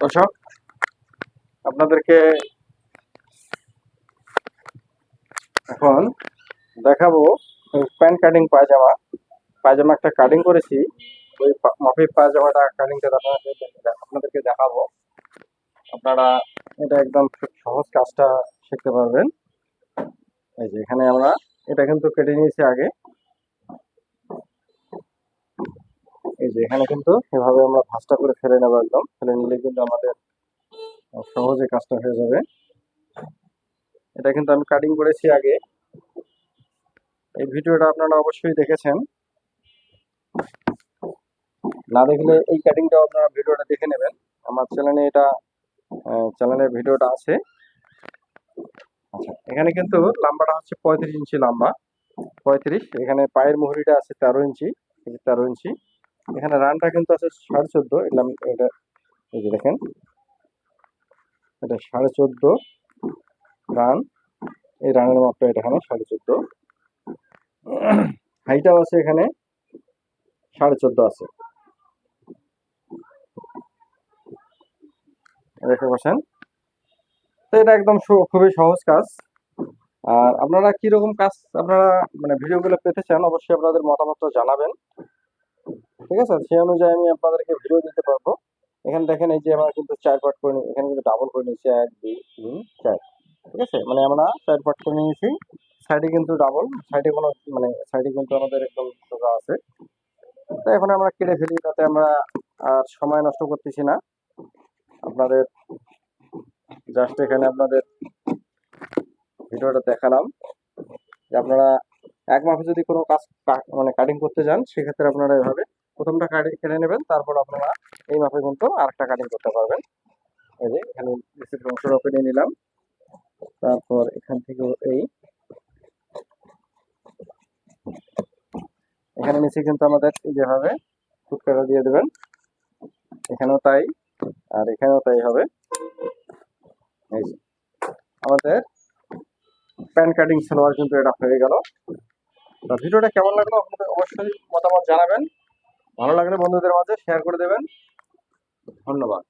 দর্শক, আপনাদেরকে এখন দেখাবো প্যান্ট কাটিং পায়জামা। পায়জামা একটা কাটিং করেছি। ওই মাফিক পায়জামাটা কাটিংটা আপনাদেরকে আপনাদেরকে দেখাবো। আপনারা এটা একদম সহজ কাজটা শিখতে পারবেন। এই যে এখানে আমরা এটা কিন্তু কেটে নিয়েছি আগে। এই যে এখানে কিন্তু এভাবে আমরা ভাঁজটা করে ফেলে নেব একদম। ফেলে নিলে কিন্তু আমাদের সহজে কাজটা হয়ে যাবে। এটা কিন্তু আমি কাটিং করেছি আগে। এই ভিডিওটা আপনারা অবশ্যই দেখেছেন। না দেখলে এই কাটিংটাও আপনারা ভিডিওটা দেখে নেবেন। আমার চ্যানেলে এটা চ্যানেলের ভিডিওটা আছে। আচ্ছা এখানে কিন্তু লম্বাটা হচ্ছে পঁয়ত্রিশ ইঞ্চি লম্বা। পঁয়ত্রিশ, এখানে পায়ের মুহুরিটা আছে তেরো ইঞ্চি। তেরো ইঞ্চি। এখানে রানটা কিন্তু আছে সাড়ে চোদ্দ। এটা এটা এই যে দেখেন। এটা সাড়ে চোদ্দ রান। এই রানের মাপটা এটা এখানে সাড়ে চোদ্দ। হাইটাও আছে এখানে সাড়ে চোদ্দ আছে। দেখতে পাচ্ছেন? তো এটা একদম খুবই সহজ কাজ। আর আপনারা কি রকম কাজ আপনারা মানে ভিডিওগুলো পেতে চান, অবশ্যই আপনাদের মতামতটা জানাবেন। ঠিক আছে? সেই অনুযায়ী আমি আপনাদেরকে ভিডিও দিতে পারব। এখানে দেখেন এই যে আমরা কিন্তু চার পার্ট করে এখানে কিন্তু ডাবল করে নিয়েছি। এক, দুই, তিন, চার। ঠিক আছে? মানে আমরা চার পার্ট করে নিয়েছি। সাইডে কিন্তু ডাবল সাইডে কোনো মানে সাইডে কিন্তু আমাদের একদম সোজা আছে। তো এখন আমরা কেটে ফেলি। তাতে আমরা আর সময় নষ্ট করতেছি না। আপনাদের জাস্ট এখানে আপনাদের ভিডিওটা দেখালাম। যে আপনারা এক মাপে যদি কোনো কাজ মানে কাটিং করতে যান, সেক্ষেত্রে আপনারা এভাবে প্রথমটা কাটি নেবেন, তারপর আপনারা এই মাপে কিন্তু আরেকটা কাটিং করতে পারবেন। এই যে এখানে নিচের অংশটা কেটে নিলাম। তারপর এখান থেকে এই। এখানে নিচে কিন্তু আমাদের যেভাবে ফুটকাটা দিয়ে দেবেন। এখানেও তাই, আর এখানেও তাই হবে। এই যে আমাদের প্যান কাটিং সালোয়ার কিন্তু এটা হয়ে গেল। ভিডিওটা কেমন লাগল? আপনাদের অবশ্যই মতামত জানাবেন। ভালো লাগলে বন্ধুদের মাঝে শেয়ার করে দেবেন। ধন্যবাদ।